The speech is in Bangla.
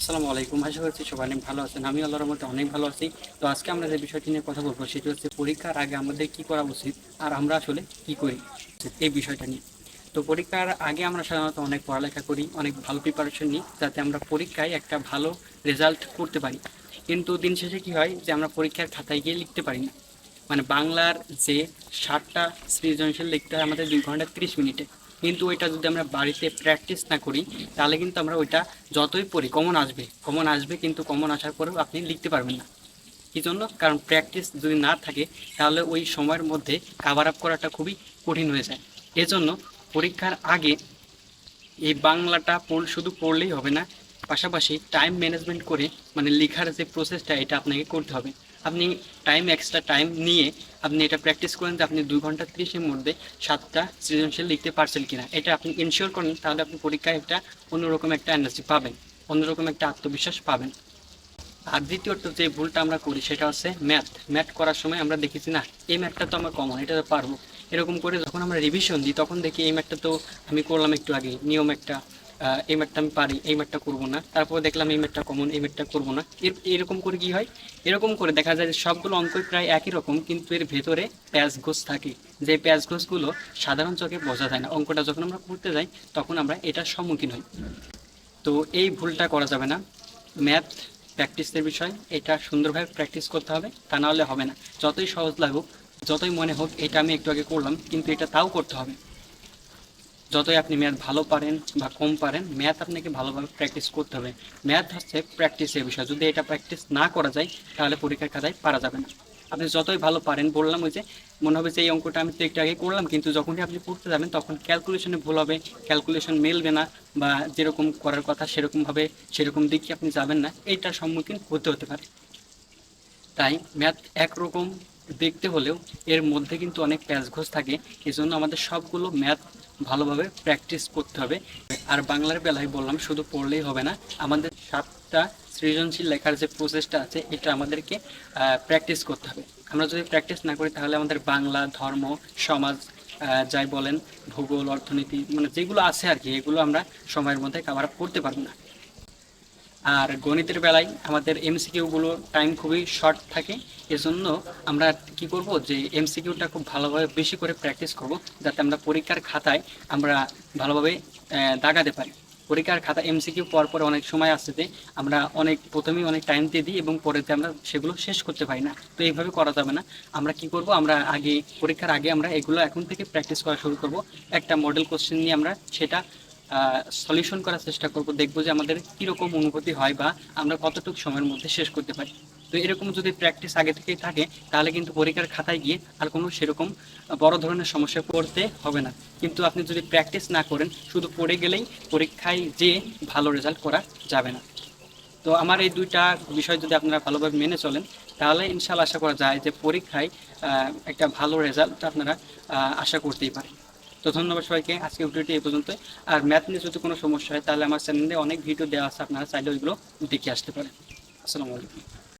আসসালামু আলাইকুম। আশা করছি সবাই অনেক ভালো আছেন। আমি আল্লাহর মধ্যে অনেক ভালো আছি। তো আজকে আমরা যে বিষয়টি নিয়ে কথা বলব, সেটি হচ্ছে পরীক্ষার আগে আমাদের কি করা উচিত আর আমরা আসলে কি করি এই বিষয়টা নিয়ে। তো পরীক্ষার আগে আমরা সাধারণত অনেক পড়ালেখা করি, অনেক ভালো প্রিপারেশন নিই, যাতে আমরা পরীক্ষায় একটা ভালো রেজাল্ট করতে পারি। কিন্তু দিন শেষে কি হয় যে আমরা পরীক্ষার খাতায় গিয়ে লিখতে পারি না। মানে বাংলার যে ষাটটা সৃজনশীল লিখতে হয় আমাদের দুই ঘণ্টা তিরিশ মিনিটে। কিন্তু ওইটা যদি আমরা বাড়িতে প্র্যাকটিস না করি, তাহলে কিন্তু আমরা ওইটা যতই পড়ি কমন আসবে। কমন আসবে কিন্তু কমন আসার পরেও আপনি লিখতে পারবেন না। কী জন্য? কারণ প্র্যাকটিস যদি না থাকে, তাহলে ওই সময়ের মধ্যে কাভার আপ করাটা খুবই কঠিন হয়ে যায়। এজন্য পরীক্ষার আগে এই বাংলাটা পড়, শুধু পড়লেই হবে না, পাশাপাশি টাইম ম্যানেজমেন্ট করে মানে লেখার যে প্রসেসটা এটা আপনাকে করতে হবে। আপনি টাইম এক্সট্রা টাইম নিয়ে আপনি এটা প্র্যাকটিস করেন যে আপনি দুই ঘণ্টা ত্রিশের মধ্যে সাতটা সৃজনশীল লিখতে পারছেন কিনা। এটা আপনি ইনশিওর করেন, তাহলে আপনি পরীক্ষায় একটা অন্যরকম একটা এনার্জি পাবেন, অন্যরকম একটা আত্মবিশ্বাস পাবেন। আর দ্বিতীয়ত যে ভুলটা আমরা করি, সেটা হচ্ছে ম্যাথ ম্যাথ করার সময় আমরা দেখেছি, না, এই ম্যাথটা তো আমার কমন এটা তো পারব। এরকম করে যখন আমরা রিভিশন দিই, তখন দেখি এই ম্যাথটা তো আমি করলাম একটু আগে নিয়ম একটা। এই ম্যাথটা আমি পারি, এই ম্যাথটা করব না। তারপর দেখলাম এই ম্যাথটা কমন এই ম্যাথটা করব না। এরকম করে কি হয়? এরকম করে দেখা যায় যে সবগুলো অঙ্কই প্রায় একই রকম, কিন্তু এর ভেতরে প্যাচ ঘোষ থাকে। যে প্যাচ ঘোষগুলো সাধারণ চোখে বোঝা যায় না। অঙ্কটা যখন আমরা করতে যাই, তখন আমরা এটার সম্মুখীন হই। তো এই ভুলটা করা যাবে না। ম্যাথ প্র্যাকটিসের বিষয়, এটা সুন্দরভাবে প্র্যাকটিস করতে হবে, তা না হলে হবে না। যতই সহজ লাগুক, যতই মনে হোক, এটা আমি একটু আগে করলাম, কিন্তু এটা তাও করতে হবে। যতই আপনি ম্যাথ ভালো পারেন বা কম পারেন, ম্যাথ আপনাকে ভালোভাবে প্র্যাকটিস করতে হবে। ম্যাথ হচ্ছে প্র্যাকটিসের বিষয়। যদি এটা প্র্যাকটিস না করা যায়, তাহলে পরীক্ষার খাতায় পারা যাবে না। আপনি যতই ভালো পারেন, বললাম ওই যে, মনে হবে যে এই অঙ্কটা আমি তো একটু আগে করলাম, কিন্তু যখনই আপনি পড়তে যাবেন, তখন ক্যালকুলেশনে ভুল হবে ক্যালকুলেশন মেলবে না বা যেরকম করার কথা সেরকমভাবে সেরকম দিকে আপনি যাবেন না। এইটার সম্মুখীন হতে হতে পারে। তাই ম্যাথ একরকম দেখতে হলেও এর মধ্যে কিন্তু অনেক প্যাচ ঘোষ থাকে। এই জন্য আমাদের সবগুলো ম্যাথ ভালোভাবে প্র্যাকটিস করতে হবে। আর বাংলার বেলায় বললাম, শুধু পড়লেই হবে না, আমাদের সাতটা সৃজনশীল লেখার যে প্রসেসটা আছে, এটা আমাদেরকে প্র্যাকটিস করতে হবে। আমরা যদি প্র্যাকটিস না করি, তাহলে আমাদের বাংলা, ধর্ম, সমাজ যাই বলেন, ভূগোল, অর্থনীতি মানে যেগুলো আছে আর কি, এগুলো আমরা সময়ের মধ্যে কাভার আপ করতে পারব না। আর গণিতের বেলায় আমাদের এমসিকিউগুলো টাইম খুবই শর্ট থাকে। এজন্য আমরা কি করব যে এমসিকিউটা খুব ভালোভাবে বেশি করে প্র্যাকটিস করব যাতে আমরা পরীক্ষার খাতায় আমরা ভালোভাবে দাগাতে পারি। পরীক্ষার খাতা এমসিকিউ পর পর অনেক সময় আসতে যে আমরা অনেক, প্রথমেই অনেক টাইম দিয়ে দিই এবং পরেতে আমরা সেগুলো শেষ করতে পারি না। তো এইভাবে করা যাবে না। আমরা কি করব, আমরা আগে, পরীক্ষার আগে আমরা এগুলো এখন থেকে প্র্যাকটিস করা শুরু করব। একটা মডেল কোশ্চেন নিয়ে আমরা সেটা সলিউশন করার চেষ্টা করব, দেখব যে আমাদের কীরকম অনুভূতি হয় বা আমরা কতটুকু সময়ের মধ্যে শেষ করতে পারি। তো এরকম যদি প্র্যাকটিস আগে থেকেই থাকে, তাহলে কিন্তু পরীক্ষার খাতায় গিয়ে আর কোনো সেরকম বড় ধরনের সমস্যা পড়তে হবে না। কিন্তু আপনি যদি প্র্যাকটিস না করেন, শুধু পড়ে গেলেই পরীক্ষায় যে ভালো রেজাল্ট করা যাবে না। তো আমার এই দুইটা বিষয় যদি আপনারা ভালোভাবে মেনে চলেন, তাহলে ইনশাল্লাহ আশা করা যায় যে পরীক্ষায় একটা ভালো রেজাল্ট আপনারা আশা করতেই পারেন। তো ধন্যবাদ সবাইকে আজকে ভিডিওটি এই পর্যন্ত আর ম্যাথ নিয়ে যদি কোনো সমস্যা হয়, তাহলে আমার চ্যানেলে অনেক ভিডিও দেওয়া আছে, আপনারা চাইলে ওইগুলো দেখে আসতে পারেন। আসসালামু আলাইকুম।